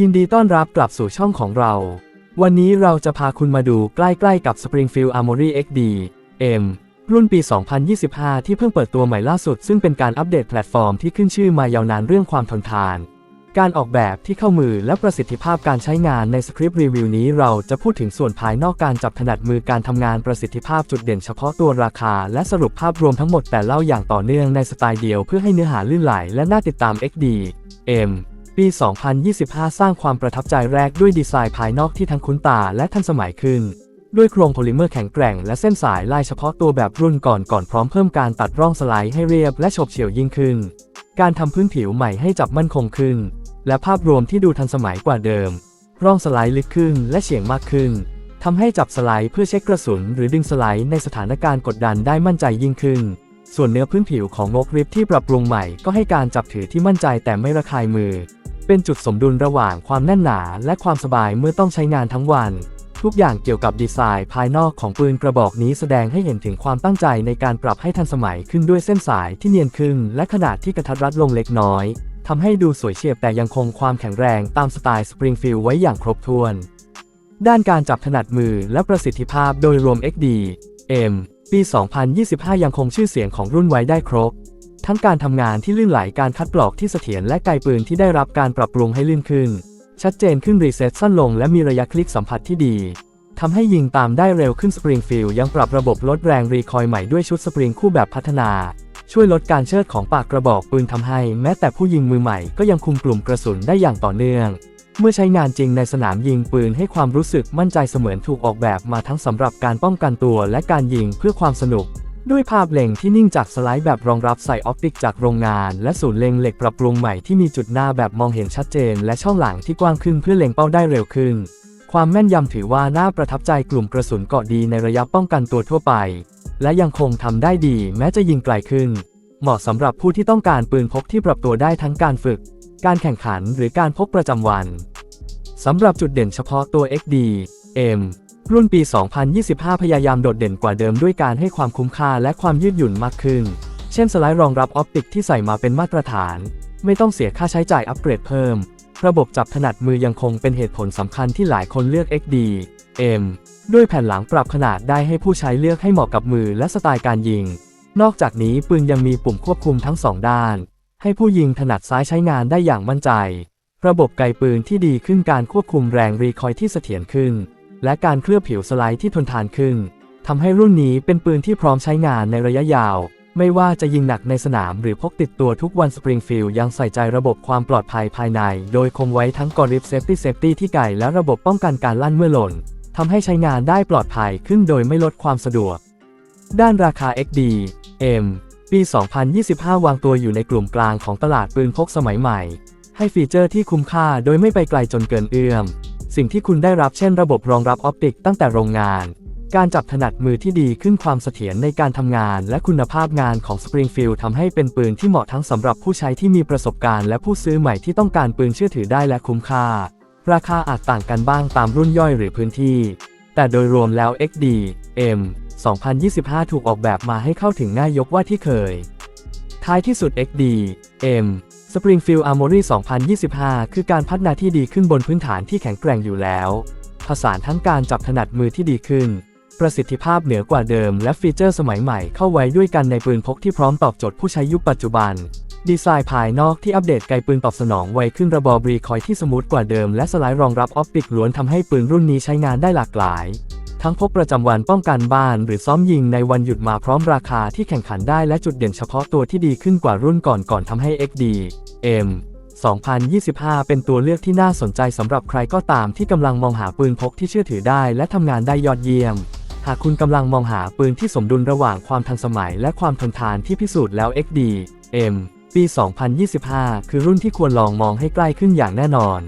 ยินดีต้อนรับกลับสู่ช่องของเรา วันนี้เราจะพาคุณมาดูใกล้ๆกับ Springfield Armory XD M รุ่นปี 2025 ที่เพิ่งเปิดตัวใหม่ล่าสุด ซึ่งเป็นการอัปเดตแพลตฟอร์มที่ขึ้นชื่อมายาวนานเรื่องความทนทาน การออกแบบที่เข้ามือและประสิทธิภาพการใช้งานในสคริปต์รีวิวนี้เราจะพูดถึงส่วนภายนอกการจับถนัดมือการทำงานประสิทธิภาพจุดเด่นเฉพาะตัวราคา และสรุปภาพรวมทั้งหมดแต่เล่าอย่างต่อเนื่องในสไตล์เดียวเพื่อให้เนื้อหาลื่นไหลและน่าติดตาม XD M ปี 2025 สร้างความประทับใจแรกด้วยดีไซน์ภายนอกที่ทั้งคุ้นตาและทันสมัยขึ้น ด้วยโครงโพลิเมอร์แข็งแกร่งและเส้นสายลายเฉพาะตัวแบบรุ่นก่อนก่อนพร้อมเพิ่มการตัดร่องสไลด์ให้เรียบและฉบเฉี่ยวยิ่งขึ้น การทำพื้นผิวใหม่ให้จับมั่นคงขึ้น และภาพรวมที่ดูทันสมัยกว่าเดิม ร่องสไลด์ลึกขึ้นและเฉียงมากขึ้นทำให้จับสไลด์เพื่อเช็คกระสุน หรือดึงสไลด์ในสถานการณ์กดดันได้มั่นใจยิ่งขึ้น ส่วนเนื้อพื้นผิวของงกริปที่ปรับปรุงใหม่ก็ให้การจับถือที่มั่นใจแต่ไม่ระคายมือ เป็นจุดสมดุลระหว่างความแน่นหนาและความสบายเมื่อต้องใช้งานทั้งวัน ทุกอย่างเกี่ยวกับดีไซน์ภายนอกของปืนกระบอกนี้แสดงให้เห็นถึงความตั้งใจในการปรับให้ทันสมัยขึ้นด้วยเส้นสายที่เนียนขึ้น และขนาดที่กระทัดรัดลงเล็กน้อยทำให้ดูสวยเฉียบแต่ยังคงความแข็งแรงตามสไตล์สปริงฟิลไว้อย่างครบถ้วน ด้านการจับถนัดมือและประสิทธิภาพโดยรวม XD M ปี 2025 ยังคงชื่อเสียงของรุ่นไว้ได้ครบ ทั้งการทำงานที่ลื่นไหลการคัดปลอกที่เสถียรและไกปืนที่ได้รับการปรับปรุงให้ลื่นขึ้น ชัดเจนขึ้นรีเซ็ตสั้นลงและมีระยะคลิกสัมผัสที่ดีทำให้ยิงตามได้เร็วขึ้นสปริงฟิลยังปรับระบบลดแรงรีคอยล์ใหม่ด้วยชุดสปริงคู่แบบพัฒนา ช่วยลดการเชิดของปากกระบอกปืนทำให้ แม้แต่ผู้ยิงมือใหม่ก็ยังคุมกลุ่มกระสุนได้อย่างต่อเนื่อง เมื่อใช้งานจริงในสนามยิงปืนให้ความรู้สึกมั่นใจเสมือนถูกออกแบบมาทั้งสำหรับการป้องกันตัวและการยิงเพื่อความสนุก ด้วยภาพเล็งที่นิ่งจากสไลด์แบบรองรับใส่ออปติกจากโรงงาน และศูนย์เล็งเหล็กปรับปรุงใหม่ที่มีจุดหน้าแบบมองเห็นชัดเจน และช่องหลังที่กว้างขึ้นเพื่อเล็งเป้าได้เร็วขึ้น ความแม่นยำถือว่าน่าประทับใจกลุ่มกระสุนเกาะดีในระยะป้องกันตัวทั่วไป และยังคงทำได้ดีแม้จะยิงไกลขึ้น เหมาะสำหรับผู้ที่ต้องการปืนพกที่ปรับตัวได้ทั้งการฝึก การแข่งขันหรือการพกประจำวันสำหรับจุดเด่นเฉพาะตัว XD M รุ่นปี 2025 พยายามโดดเด่นกว่าเดิมด้วยการให้ความคุ้มค่าและความยืดหยุ่นมากขึ้น เช่นสไลด์รองรับออปติกที่ใส่มาเป็นมาตรฐาน ไม่ต้องเสียค่าใช้จ่ายอัปเกรดเพิ่ม ระบบจับถนัดมือยังคงเป็นเหตุผลสำคัญที่หลายคนเลือก XD M ด้วยแผ่นหลังปรับขนาดได้ให้ผู้ใช้เลือกให้เหมาะกับมือและสไตล์การยิง นอกจากนี้ปืนยังมีปุ่มควบคุมทั้งสองด้าน ให้ผู้ยิงถนัดซ้ายใช้งานได้อย่างมั่นใจ ระบบไกปืนที่ดีขึ้นการควบคุมแรงรีคอยล์ที่เสถียรขึ้น และการเคลือบผิวสไลด์ที่ทนทานขึ้นทำให้รุ่นนี้เป็นปืนที่พร้อมใช้งานในระยะยาว ไม่ว่าจะยิงหนักในสนามหรือพกติดตัวทุกวันสปริงฟิลยังใส่ใจระบบความปลอดภัยภายใน โดยคงไว้ทั้งกริปเซฟตี้เซฟตี้ที่ไกลและระบบป้องกันการลั่นเมื่อหล่นทำให้ใช้งานได้ปลอดภัยขึ้นโดยไม่ลดความสะดวก ด้านราคา XD M ปี 2025 วางตัวอยู่ในกลุ่มกลางของตลาดปืนพกสมัยใหม่ ให้ฟีเจอร์ที่คุ้มค่าโดยไม่ไปไกลจนเกินเอื้อม สิ่งที่คุณได้รับเช่นระบบรองรับออปติกตั้งแต่โรงงาน การจับถนัดมือที่ดีขึ้นความเสถียรในการทำงานและคุณภาพงานของ Springfield ทำให้เป็นปืนที่เหมาะทั้งสำหรับผู้ใช้ที่มีประสบการณ์และผู้ซื้อใหม่ที่ต้องการปืนเชื่อถือได้และคุ้มค่า ราคาอาจต่างกันบ้างตามรุ่นย่อยหรือพื้นที่ แต่โดยรวมแล้ว XD M 2025 ถูกออกแบบมาให้เข้าถึงง่ายยกว่าที่เคย ท้ายที่สุด XD M Springfield Armory 2025 คือการพัฒนาที่ดีขึ้นบนพื้นฐานที่แข็งแกร่งอยู่แล้ว ผสานทั้งการจับถนัดมือที่ดีขึ้น ประสิทธิภาพเหนือกว่าเดิม และฟีเจอร์สมัยใหม่เข้าไว้ด้วยกันในปืนพกที่พร้อมตอบโจทย์ผู้ใช้ยุคปัจจุบัน ดีไซน์ภายนอกที่อัปเดตไกลปืนตอบสนองไวขึ้นระบบรีคอยที่สมูทกว่าเดิม และสไลด์รองรับออปติกล้วนทำให้ปืนรุ่นนี้ใช้งานได้หลากหลาย ทั้งพกประจำวันป้องกันบ้านหรือซ้อมยิงในวันหยุดมาพร้อมราคาที่แข่งขันได้และจุดเด่นเฉพาะตัวที่ดีขึ้นกว่ารุ่นก่อนก่อนทำให้ XD M 2025 เป็นตัวเลือกที่น่าสนใจสำหรับใครก็ตามที่กำลังมองหาปืนพกที่เชื่อถือได้และทำงานได้ยอดเยี่ยม หากคุณกำลังมองหาปืนที่สมดุลระหว่างความทันสมัยและความทนทานที่พิสูจน์แล้ว XD M ปี 2025 คือรุ่นที่ควรลองมองให้ใกล้ขึ้นอย่างแน่นอน